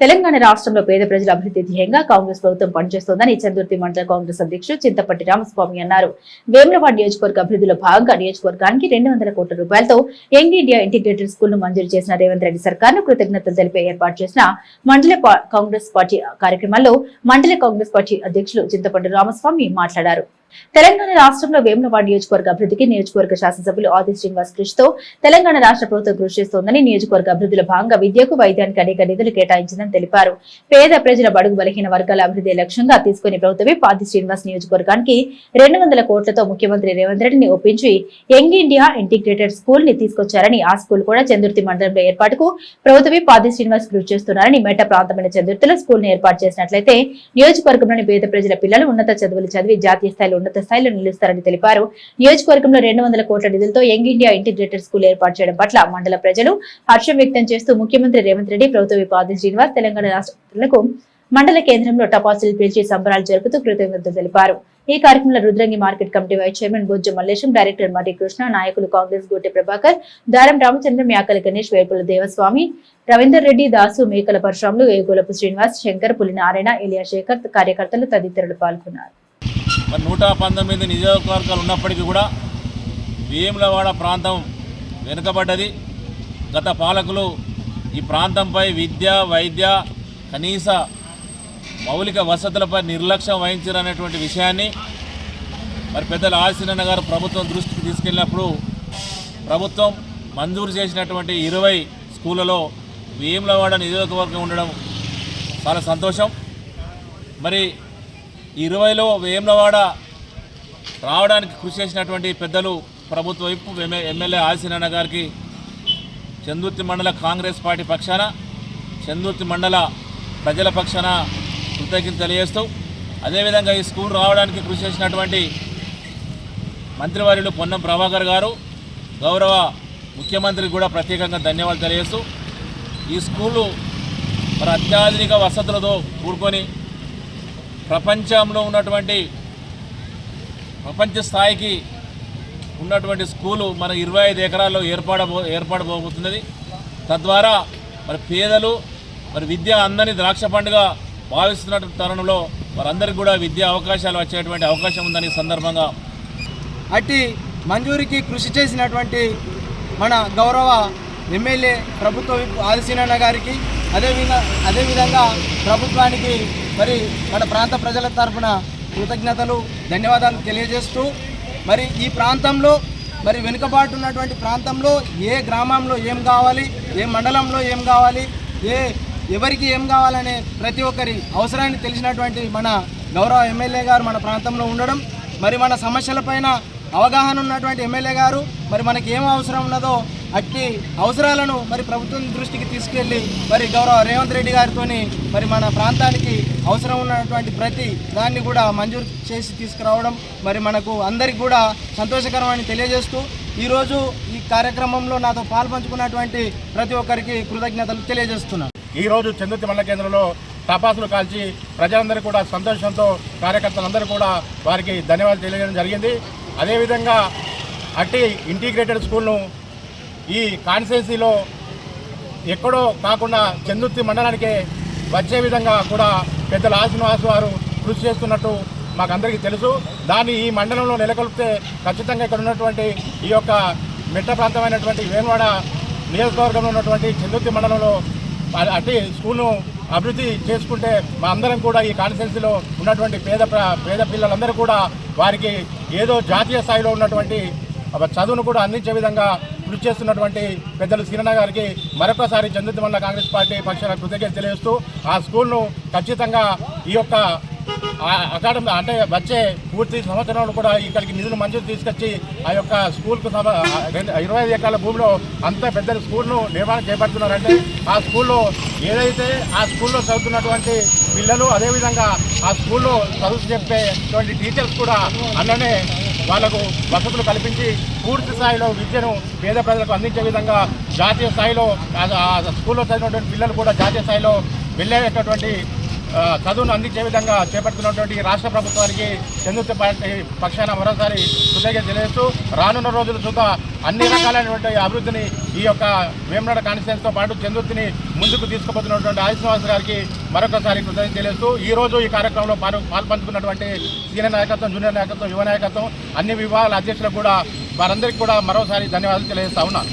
తెలంగాణ రాష్ట్రంలో పేద ప్రజల అభివృద్ధి ధ్యేయంగా కాంగ్రెస్ ప్రభుత్వం పనిచేస్తోందని చందుర్తి మండల కాంగ్రెస్ అధ్యక్షుడు చింతపట్టి రామస్వామి అన్నారు. వేములవాడ నియోజకవర్గ అభివృద్ధిలో భాగంగా నియోజకవర్గానికి రెండు వందల కోట్ల రూపాయలతో యంగ్ ఇండియా ఇంటిగ్రేటెడ్ స్కూల్ను మంజూరు చేసిన రేవంత్ రెడ్డి సర్కార్ను కృతజ్ఞతలు తెలిపే ఏర్పాటు చేసిన మండల కాంగ్రెస్ పార్టీ కార్యక్రమంలో మండల కాంగ్రెస్ పార్టీ అధ్యక్షులు చింతపట్టి రామస్వామి మాట్లాడారు. తెలంగాణ రాష్ట్రంలో వేములవాడ నియోజకవర్గ అభివృద్ధికి నియోజకవర్గ శాసనసభ్యులు ఆది శ్రీనివాస్ కృషితో తెలంగాణ రాష్ట్ర ప్రభుత్వం కృషి చేస్తోందని నియోజకవర్గ అభివృద్ధిలో భాగంగా విద్యకు వైద్యానికి అనేక నిధులు కేటాయించిందని తెలిపారు. పేద ప్రజల బడుగు బలహీన వర్గాల అభివృద్ధి లక్ష్యంగా తీసుకునే ప్రభుత్వమే పాది శ్రీనివాస్ నియోజకవర్గానికి రెండు వందల కోట్లతో ముఖ్యమంత్రి రేవంత్ రెడ్డిని ఒప్పించి యంగ్ ఇండియా ఇంటిగ్రేటెడ్ స్కూల్ని తీసుకొచ్చారని ఆ స్కూల్ కూడా చందుర్తి మండలంలో ఏర్పాటుకు ప్రభుత్వమే పాది శ్రీనివాస్ కృషి చేస్తున్నారని మెట్ట ప్రాంతమైన చందుర్తిలో స్కూల్ని ఏర్పాటు చేసినట్లయితే నియోజకవర్గంలోని పేద ప్రజల పిల్లలు ఉన్నత చదువులు చదివి జాతీయ స్థాయిలో ఉన్నత స్థాయిలో నిలుస్తారని తెలిపారు. నియోజకవర్గంలో రెండు వందల కోట్ల నిధులతో యంగ్ ఇండియా ఇంటిగ్రేటెడ్ స్కూల్ ఏర్పాటు చేయడం పట్ల మండల ప్రజలు హర్షం వ్యక్తం చేస్తూ ముఖ్యమంత్రి రేవంత్ రెడ్డి ప్రభుత్వ విపాది శ్రీనివాస్ తెలంగాణ రాష్ట్రాలకు మండల కేంద్రంలో టపాసులు పేల్చి సంబరాలు జరుపుతూ కృతజ్ఞతలు తెలిపారు. ఈ కార్యక్రమంలో Rudrangi market committee vice chairman Bojja Mallesham director Marri Krishna నాయకులు కాంగ్రెస్ గోటె ప్రభాకర్ దారం రామచంద్ర మేకల గణేష్ వేపుల దేవస్వామి రవీందర్ రెడ్డి దాసు మేకల పరశురాములు ఏగోలపు శ్రీనివాస్ శంకర్ పులి నారాయణ ఇలియా శేఖర్ కార్యకర్తలు తదితరులు పాల్గొన్నారు. మరి నూట పంతొమ్మిది నియోజకవర్గాలు ఉన్నప్పటికీ కూడా వేములవాడ ప్రాంతం వెనుకబడ్డది. గత పాలకులు ఈ ప్రాంతంపై విద్య వైద్య కనీస మౌలిక వసతులపై నిర్లక్ష్యం వహించారనేటువంటి విషయాన్ని మరి పెద్దలు ఆశీనన్న గారు ప్రభుత్వం దృష్టికి తీసుకెళ్ళినప్పుడు ప్రభుత్వం మంజూరు చేసినటువంటి ఇరవై స్కూళ్ళలో వేములవాడ నియోజకవర్గం ఉండడం చాలా సంతోషం. మరి ఇరవైలో వేములవాడ రావడానికి కృషి చేసినటువంటి పెద్దలు ప్రభుత్వ వైపు ఎమ్మెల్యే ఆశీనన్న గారికి చందుర్తి మండల కాంగ్రెస్ పార్టీ పక్షాన చందుర్తి మండల ప్రజల పక్షాన కృతజ్ఞత తెలియజేస్తూ అదేవిధంగా ఈ స్కూల్ రావడానికి కృషి చేసినటువంటి మంత్రివర్యులు పొన్నం ప్రభాకర్ గారు గౌరవ ముఖ్యమంత్రికి కూడా ప్రత్యేకంగా ధన్యవాదాలు తెలియజేస్తూ ఈ స్కూలు మరి అత్యాధునిక వసతులతో కూడుకొని ప్రపంచంలో ఉన్నటువంటి ప్రపంచ స్థాయికి ఉన్నటువంటి స్కూలు మన ఇరవై ఐదు ఎకరాల్లో ఏర్పడబో ఏర్పడబోతున్నది. తద్వారా మరి పేదలు మరి విద్య అందరినీ ద్రాక్ష పండుగ భావిస్తున్న తరుణంలో వారందరికీ కూడా విద్యా అవకాశాలు వచ్చేటువంటి అవకాశం ఉందని సందర్భంగా అట్టి మంజూరికి కృషి చేసినటువంటి మన గౌరవ ఎమ్మెల్యే ప్రభుత్వ ఆదిశీనన్న గారికి అదేవిధంగా అదేవిధంగా ప్రభుత్వానికి మరి మన ప్రాంత ప్రజల తరఫున కృతజ్ఞతలు ధన్యవాదాలు తెలియజేస్తూ మరి ఈ ప్రాంతంలో మరి వెనుకబాటు ఉన్నటువంటి ప్రాంతంలో ఏ గ్రామంలో ఏం కావాలి ఏ మండలంలో ఏం కావాలి ఏ ఎవరికి ఏం కావాలనే ప్రతి ఒక్కరి అవసరాన్ని తెలిసినటువంటి మన గౌరవ ఎమ్మెల్యే గారు మన ప్రాంతంలో ఉండడం మరి మన సమస్యలపైన అవగాహన ఉన్నటువంటి ఎమ్మెల్యే గారు మరి మనకి ఏం అవసరం ఉన్నదో అట్టి అవసరాలను మరి ప్రభుత్వం దృష్టికి తీసుకెళ్ళి మరి గౌరవ రేవంత్ రెడ్డి గారితో మరి మన ప్రాంతానికి అవసరం ఉన్నటువంటి ప్రతి దాన్ని కూడా మంజూరు చేసి తీసుకురావడం మరి మనకు అందరికి కూడా సంతోషకరమని తెలియజేస్తూ ఈరోజు ఈ కార్యక్రమంలో నాతో పాల్పంచుకున్నటువంటి ప్రతి ఒక్కరికి కృతజ్ఞతలు తెలియజేస్తున్నాను. ఈరోజు చంద్రుతి మండల కేంద్రంలో టపాసులు కాల్చి ప్రజలందరూ కూడా సంతోషంతో కార్యకర్తలందరూ కూడా వారికి ధన్యవాదాలు తెలియజేయడం జరిగింది. అదేవిధంగా అట్టి ఇంటిగ్రేటెడ్ స్కూల్ను ఈ కాన్స్టిట్యున్సీలో ఎక్కడో కాకుండా చందుర్తి మండలానికే వచ్చే విధంగా కూడా పెద్దల ఆశ్రీనివాస్ వారు కృషి చేస్తున్నట్టు మాకందరికీ తెలుసు. దాన్ని ఈ మండలంలో నెలకొల్పితే ఖచ్చితంగా ఇక్కడ ఉన్నటువంటి ఈ యొక్క మెట్ట ప్రాంతమైనటువంటి వేణవాడ నియోజకవర్గంలో ఉన్నటువంటి చందుర్తి మండలంలో అ- అట్టి స్కూల్ను అభివృద్ధి చేసుకుంటే మా అందరం కూడా ఈ కాన్స్టిట్యున్సీలో ఉన్నటువంటి పేద ప్ర- పేద పిల్లలందరూ కూడా వారికి ఏదో జాతీయ స్థాయిలో ఉన్నటువంటి చదువును కూడా అందించే విధంగా కృషి చేస్తున్నటువంటి పెద్దలు సీనన్న గారికి మరొకసారి చంద్రుతి కాంగ్రెస్ పార్టీ పక్షాన కృతజ్ఞత తెలియజేస్తూ ఆ స్కూల్ను ఖచ్చితంగా ఈ యొక్క అకాడమీ అంటే వచ్చే పూర్తి సంవత్సరంలో కూడా ఇక్కడికి నిధులు మంజూరు తీసుకొచ్చి ఆ యొక్క స్కూల్కు సమ రెండు ఇరవై ఐదు ఎకరాల భూమిలో అంత పెద్ద స్కూల్ను నిర్మాణం చేపడుతున్నారంటే ఆ స్కూల్లో ఏదైతే ఆ స్కూల్లో చదువుతున్నటువంటి పిల్లలు అదేవిధంగా ఆ స్కూల్లో చదువు చెప్పేటువంటి టీచర్స్ కూడా అన్ననే వాళ్ళకు వసతులు కల్పించి పూర్తి స్థాయిలో విద్యను పేద ప్రజలకు అందించే విధంగా జాతీయ స్థాయిలో స్కూల్లో చదివినటువంటి పిల్లలు కూడా జాతీయ స్థాయిలో వెళ్ళేటటువంటి చదువును అందించే విధంగా చేపడుతున్నటువంటి రాష్ట్ర ప్రభుత్వానికి చంద్రుతి పార్టీ పక్షాన మరోసారి కృతజ్ఞత తెలియజేస్తూ రానున్న రోజులు చూద్దా అన్ని రకాలైనటువంటి అభివృద్ధిని ఈ యొక్క వేమనాడ కాన్స్టిట్యూన్స్తో పాటు చంద్రుతిని ముందుకు తీసుకుపోతున్నటువంటి ఆది గారికి మరొకసారి కృతజ్ఞత తెలియజేస్తూ ఈ రోజు ఈ కార్యక్రమంలో పాలు పాల్పంచుకున్నటువంటి సీనియర్ నాయకత్వం జూనియర్ నాయకత్వం యువ నాయకత్వం అన్ని విభాగాల అధ్యక్షులకు కూడా వారందరికీ కూడా మరోసారి ధన్యవాదాలు తెలియజేస్తా ఉన్నాను.